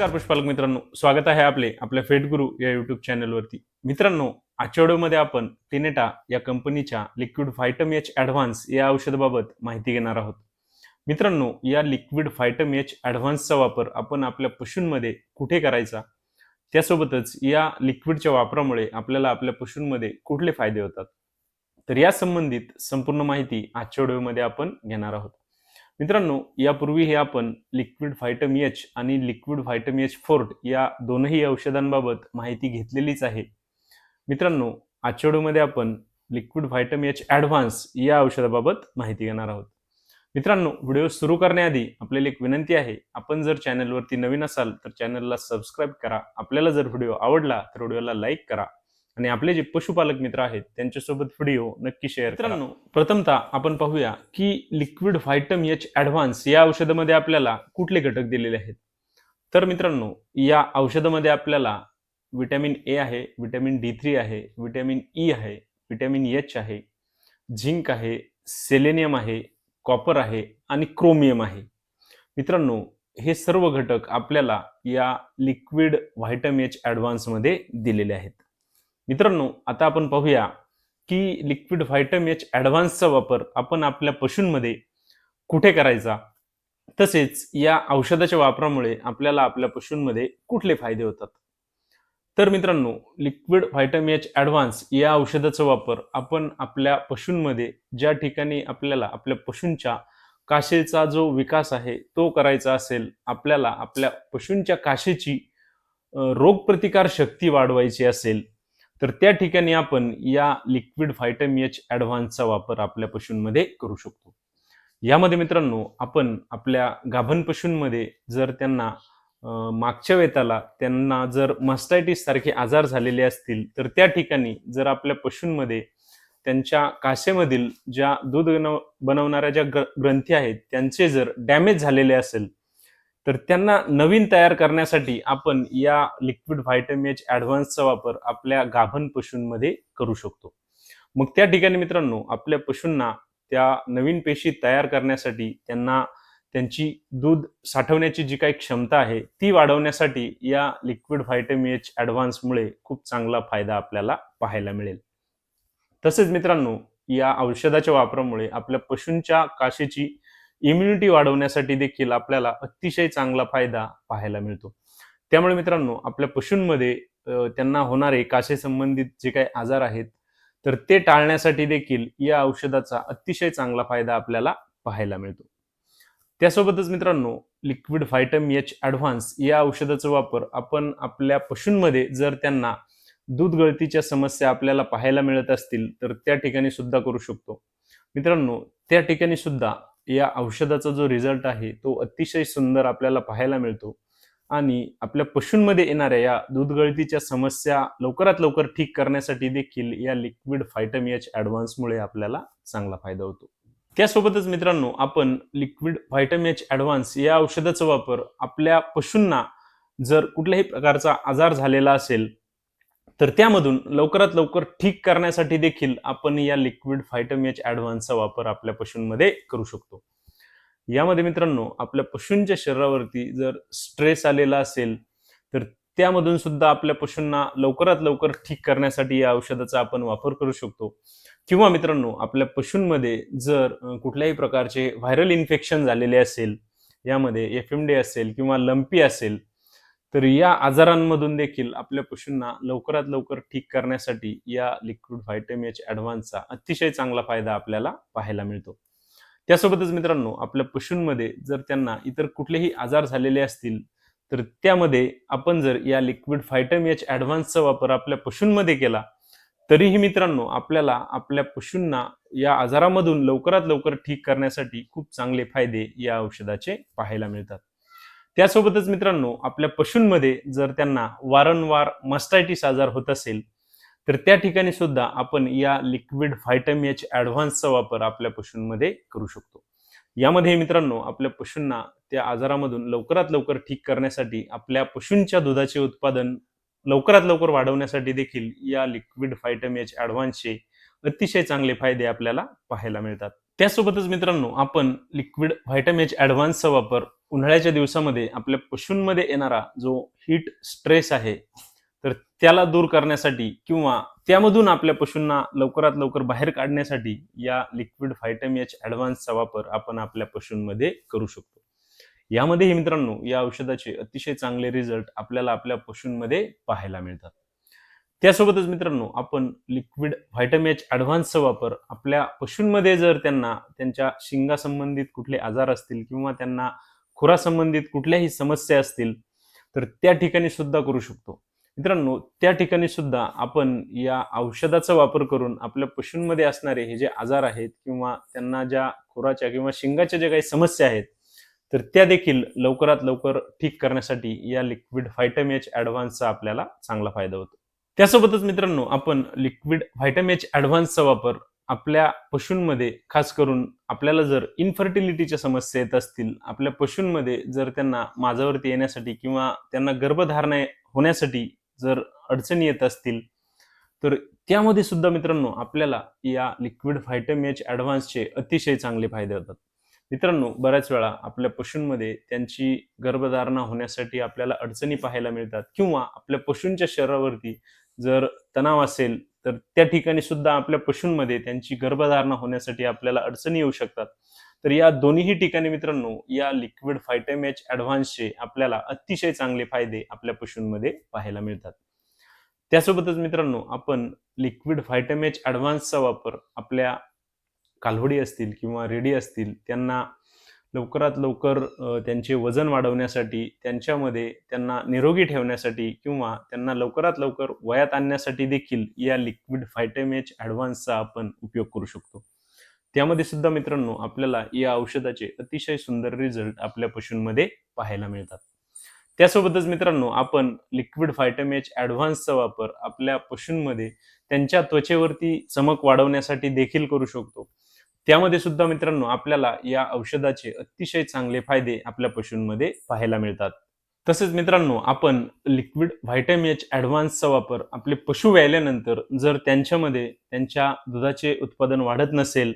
नमस्कार पुष्पालक मित्रांनो. स्वागत आहे आपले आपल्या फेट गुरु या युट्यूब चॅनलवरती मित्रांनो आजच्या व्हिडिओमध्ये आपण टिनेटा या कंपनीच्या लिक्विड फायटम एच ॲडव्हान्स या औषधाबाबत माहिती घेणार आहोत. मित्रांनो या लिक्विड फायटम एच ॲडव्हान्सचा वापर आपण आपल्या पशूंमध्ये कुठे करायचा? त्यासोबतच या लिक्विडच्या वापरामुळे आपल्याला आपल्या पशूंमध्ये कुठले फायदे होतात? तर या संबंधित संपूर्ण माहिती आजच्या व्हिडिओमध्ये आपण घेणार आहोत. मित्रांनो यापूर्वी हे आपण लिक्विड फायटम एच आणि लिक्विड फायटम एच फोर्ट या दोनही औषधांबाबत माहिती घेतलेलीच आहे. मित्रांनो आजच्या व्हिडिओमध्ये आपण लिक्विड फायटम एच ॲडव्हान्स या औषधाबाबत माहिती घेणार आहोत. मित्रांनो व्हिडिओ सुरू करण्याआधी आपल्याला एक विनंती आहे आपण जर चॅनलवरती नवीन असाल तर चॅनलला सबस्क्राईब करा. आपल्याला जर व्हिडिओ आवडला तर व्हिडिओला लाईक करा. आणि आपले जे पशुपालक मित्र आहेत त्यांच्यासोबत व्हिडिओ नक्की शेअर मित्रांनो प्रथमतः आपण पाहूया की लिक्विड फायटम एच ॲडव्हान्स या औषधामध्ये आपल्याला कुठले घटक दिलेले आहेत? तर मित्रांनो या औषधामध्ये आपल्याला विटॅमिन ए आहे विटॅमिन डी थ्री आहे विटॅमिन ई आहे विटॅमिन एच आहे झिंक आहे सेलेनियम आहे कॉपर आहे आणि क्रोमियम आहे. मित्रांनो हे सर्व घटक आपल्याला या लिक्विड व्हायटम एच ॲडव्हान्समध्ये दिलेले आहेत. मित्रांनो आता आपण पाहूया की लिक्विड व्हायटम एच ॲडव्हान्सचा वापर आपण आपल्या पशूंमध्ये कुठे करायचा? तसेच या औषधाच्या वापरामुळे आपल्याला आपल्या पशूंमध्ये कुठले फायदे होतात? तर मित्रांनो लिक्विड व्हायटम एच ॲडव्हान्स या औषधाचा वापर आपण आपल्या पशूंमध्ये ज्या ठिकाणी आपल्याला आपल्या पशूंच्या काशेचा जो विकास आहे तो करायचा असेल आपल्याला आपल्या पशूंच्या काशेची रोगप्रतिकार शक्ती वाढवायची असेल तर त्या ठिकाणी आपण या लिक्विड फायटम एच ॲडव्हान्सचा वापर आपल्या पशूंमध्ये करू शकतो. यामध्ये मित्रांनो आपण आपल्या गाभण पशूंमध्ये जर त्यांना मागच्या वेताला त्यांना जर मस्टायटिस सारखे आजार झालेले असतील तर त्या ठिकाणी जर आपल्या पशूंमध्ये त्यांच्या कासेमधील ज्या दूध बनव- बनवणाऱ्या ज्या ग्रंथी आहेत त्यांचे जर डॅमेज झालेले असेल तर त्यांना नवीन तयार करण्यासाठी आपण या लिक्विड व्हायटम एच ॲडव्हान्सचा वापर आपल्या गाभण पशूंमध्ये करू शकतो. मग त्या ठिकाणी मित्रांनो आपल्या पशूंना त्या नवीन पेशी तयार करण्यासाठी त्यांना त्यांची दूध साठवण्याची जी काही क्षमता आहे ती वाढवण्यासाठी या लिक्विड व्हायटम एच ॲडव्हान्समुळे खूप चांगला फायदा आपल्याला पाहायला मिळेल. तसेच मित्रांनो या औषधाच्या वापरामुळे आपल्या पशूंच्या काशेची इम्युनिटी वाढवण्यासाठी देखील आपल्याला अतिशय चांगला फायदा पाहायला मिळतो. त्यामुळे मित्रांनो आपल्या पशूंमध्ये त्यांना होणारे काशे संबंधित जे काही आजार आहेत तर ते टाळण्यासाठी देखील या औषधाचा अतिशय चांगला फायदा आपल्याला पाहायला मिळतो. त्यासोबतच मित्रांनो लिक्विड फायटम एच ॲडव्हान्स या औषधाचा वापर आपण आपल्या पशूंमध्ये जर त्यांना दूध गळतीच्या समस्या आपल्याला पाहायला मिळत असतील तर त्या ठिकाणी सुद्धा करू शकतो. मित्रांनो त्या ठिकाणी सुद्धा या औषधाचा जो रिझल्ट आहे तो अतिशय सुंदर आपल्याला पाहायला मिळतो. आणि आपल्या पशूंमध्ये येणाऱ्या या दूध गळतीच्या समस्या लवकरात लवकर ठीक करण्यासाठी देखील या लिक्विड फायटम एच ॲडव्हान्समुळे आपल्याला चांगला फायदा होतो. त्यासोबतच मित्रांनो आपण लिक्विड व्हायटम एच ॲडव्हान्स या औषधाचा वापर आपल्या पशूंना जर कुठल्याही प्रकारचा आजार झालेला असेल तर त्यामधून लवकरात लवकर ठीक करण्यासाठी देखील आपण या लिक्विड फायटम एच ॲडव्हान्सचा वापर आपल्या पशूंमध्ये करू शकतो. यामध्ये मित्रांनो आपल्या पशूंच्या शरीरावरती जर स्ट्रेस आलेला असेल तर त्यामधून सुद्धा आपल्या पशूंना लवकरात लवकर ठीक करण्यासाठी या औषधाचा आपण वापर करू शकतो. किंवा मित्रांनो आपल्या पशूंमध्ये जर कुठल्याही प्रकारचे व्हायरल इन्फेक्शन झालेले असेल यामध्ये एफ एम डी असेल किंवा लंपी असेल तर या आजारांमधून देखील आपल्या पशूंना लवकरात लवकर ठीक करण्यासाठी या लिक्विड व्हायटम एच ॲडव्हान्सचा अतिशय चांगला फायदा आपल्याला पाहायला मिळतो. त्यासोबतच मित्रांनो आपल्या पशूंमध्ये जर त्यांना इतर कुठलेही आजार झालेले असतील तर त्यामध्ये आपण जर या लिक्विड फायटम एच ॲडव्हान्सचा वापर आपल्या पशूंमध्ये केला तरीही मित्रांनो आपल्याला आपल्या पशूंना या आजारामधून लवकरात लवकर ठीक करण्यासाठी खूप चांगले फायदे या औषधाचे पाहायला मिळतात. त्यासोबतच मित्रांनो आपल्या पशूंमध्ये जर त्यांना वारंवार मस्टायटिस आजार होत असेल तर त्या ठिकाणी सुद्धा आपण या लिक्विड फायटम एच ॲडव्हान्सचा वापर आपल्या पशूंमध्ये करू शकतो. यामध्ये मित्रांनो आपल्या पशूंना त्या आजारामधून लवकरात लवकर ठीक करण्यासाठी आपल्या पशूंच्या दुधाचे उत्पादन लवकरात लवकर वाढवण्यासाठी देखील या लिक्विड फायटम एच ॲडव्हान्सचे अतिशय चांगले फायदे आपल्याला पाहायला मिळतात. त्यासोबतच मित्रांनो आपण लिक्विड व्हायटॅमिज ॲडव्हान्सचा वापर उन्हाळ्याच्या दिवसामध्ये आपल्या पशूंमध्ये येणारा जो हीट स्ट्रेस आहे तर त्याला दूर करण्यासाठी किंवा त्यामधून आपल्या पशूंना लवकरात लवकर बाहेर काढण्यासाठी या लिक्विड फायटम एच ॲडव्हान्सचा वापर आपण आपल्या पशूंमध्ये करू शकतो. यामध्येही मित्रांनो या औषधाचे अतिशय चांगले रिझल्ट आपल्याला आपल्या पशूंमध्ये पाहायला मिळतात. त्यासोबतच मित्रांनो आपण लिक्विड व्हायटम एच ॲडव्हान्सचा वापर आपल्या पशूंमध्ये जर त्यांना त्यांच्या शिंगासंबंधित कुठले आजार असतील किंवा त्यांना खुरासंबंधित कुठल्याही समस्या असतील तर त्या ठिकाणी सुद्धा करू शकतो. मित्रांनो त्या ठिकाणी सुद्धा आपण या औषधाचा वापर करून आपल्या पशूंमध्ये असणारे हे जे आजार आहेत किंवा त्यांना ज्या खुराच्या किंवा शिंगाच्या ज्या काही समस्या आहेत तर त्या देखील लवकरात लवकर ठीक करण्यासाठी या लिक्विड फायटम एच ॲडव्हान्सचा आपल्याला चांगला फायदा होतो. त्यासोबतच मित्रांनो आपण लिक्विड व्हायटम एच ॲडव्हान्सचा वापर आपल्या पशूंमध्ये खास करून आपल्याला जर इन्फर्टिलिटीच्या समस्या येत असतील आपल्या पशूंमध्ये जर त्यांना माझावरती येण्यासाठी किंवा त्यांना गर्भधारणा होण्यासाठी जर अडचणी येत असतील तर त्यामध्ये सुद्धा मित्रांनो आपल्याला या लिक्विड फायटम एच ॲडव्हान्सचे अतिशय चांगले फायदे होतात. मित्रांनो बऱ्याच वेळा आपल्या पशूंमध्ये त्यांची गर्भधारणा होण्यासाठी आपल्याला अडचणी पाहायला मिळतात किंवा आपल्या पशूंच्या शरीरावरती जर तणाव असेल तर त्या ठिकाणी सुद्धा आपल्या पशूंमध्ये त्यांची गर्भधारणा होण्यासाठी आपल्याला अडचणी येऊ शकतात. तर या दोन्ही ठिकाणी मित्रांनो या लिक्विड फायटम एच ॲडव्हान्सचे आपल्याला अतिशय चांगले फायदे आपल्या पशूंमध्ये पाहायला मिळतात. त्यासोबतच मित्रांनो आपण लिक्विड फायटम एच ॲडव्हान्सचा वापर आपल्या कालवडी असतील किंवा रेडी असतील त्यांना लवकरात लवकर त्यांचे वजन वाढवण्यासाठी त्यांच्यामध्ये त्यांना निरोगी ठेवण्यासाठी किंवा त्यांना लवकरात लवकर वयात आणण्यासाठी देखील या लिक्विड फायटेमेच ॲडव्हान्सचा आपण उपयोग करू शकतो. त्यामध्ये सुद्धा मित्रांनो आपल्याला या औषधाचे अतिशय सुंदर रिझल्ट आपल्या पशूंमध्ये पाहायला मिळतात. त्यासोबतच मित्रांनो आपण लिक्विड फायटमेच ॲडव्हान्सचा वापर आपल्या पशूंमध्ये त्यांच्या त्वचेवरती चमक वाढवण्यासाठी देखील करू शकतो. त्यामध्ये सुद्धा मित्रांनो आपल्याला या औषधाचे अतिशय चांगले फायदे आपल्या पशूंमध्ये पाहायला मिळतात. तसेच मित्रांनो आपण लिक्विड व्हायटॅम एच ॲडव्हान्सचा वापर आपले पशु व्यायल्यानंतर जर त्यांच्यामध्ये त्यांच्या दुधाचे उत्पादन वाढत नसेल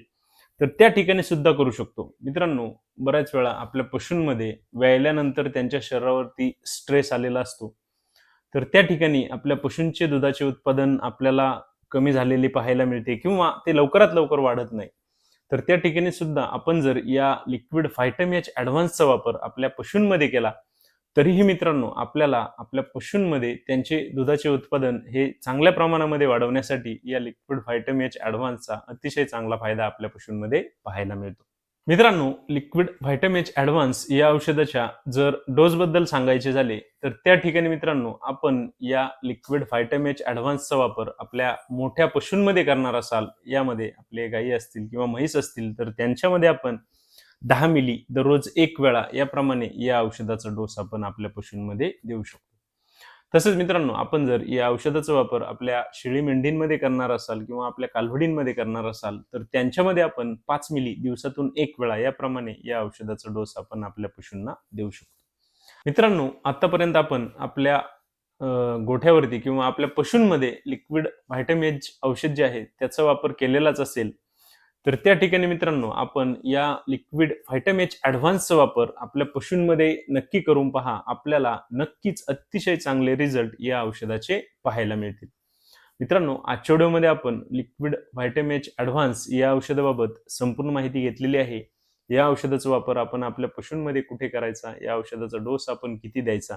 तर त्या ठिकाणी सुद्धा करू शकतो. मित्रांनो बऱ्याच वेळा आपल्या पशूंमध्ये व्यायल्यानंतर त्यांच्या शरीरावरती स्ट्रेस आलेला असतो. तर त्या ठिकाणी आपल्या पशूंचे दुधाचे उत्पादन आपल्याला कमी झालेले पाहायला मिळते किंवा ते लवकरात लवकर वाढत नाही. तर त्या ठिकाणी सुद्धा आपण जर या लिक्विड फायटम एच ॲडव्हान्सचा वापर आपल्या पशूंमध्ये केला तरीही मित्रांनो आपल्याला आपल्या पशूंमध्ये त्यांचे दुधाचे उत्पादन हे चांगल्या प्रमाणामध्ये वाढवण्यासाठी या लिक्विड फायटम एच ॲडव्हान्सचा अतिशय चांगला फायदा आपल्या पशूंमध्ये पाहायला मिळतो. मित्रांनो लिक्विड व्हायटमेच ॲडव्हान्स या औषधाच्या जर डोसबद्दल सांगायचे झाले तर त्या ठिकाणी मित्रांनो आपण या लिक्विड व्हायटमेच ॲडव्हान्सचा वापर आपल्या मोठ्या पशूंमध्ये करणार असाल यामध्ये आपले गायी असतील किंवा म्हैस असतील तर त्यांच्यामध्ये आपण दहा मिली दररोज एक वेळा याप्रमाणे या औषधाचा डोस आपण आपल्या पशूंमध्ये देऊ शकतो. तसंच मित्रांनो आपण जर या औषधाचा वापर आपल्या शेळी मेंढींमध्ये करणार असाल किंवा आपल्या कालवडींमध्ये करणार असाल तर त्यांच्यामध्ये आपण पाच मिली दिवसातून एक वेळा याप्रमाणे या औषधाचा डोस आपण आपल्या पशूंना देऊ शकतो. मित्रांनो आतापर्यंत आपण आपल्या गोठ्यावरती किंवा आपल्या पशूंमध्ये लिक्विड व्हायटमेज औषध जे आहे त्याचा वापर केलेलाच असेल तर त्या ठिकाणी मित्रांनो आपण या लिक्विड व्हायटमेच ॲडव्हान्सचा वापर आपल्या पशूंमध्ये नक्की करून पहा. आपल्याला नक्कीच अतिशय चांगले रिझल्ट या औषधाचे पाहायला मिळतील. मित्रांनो आजच्या व्हिडिओमध्ये आपण लिक्विड व्हायटमेच ॲडव्हान्स या औषधाबाबत संपूर्ण माहिती घेतलेली आहे. या औषधाचा वापर आपण आपल्या पशूंमध्ये कुठे करायचा? या औषधाचा डोस आपण किती द्यायचा?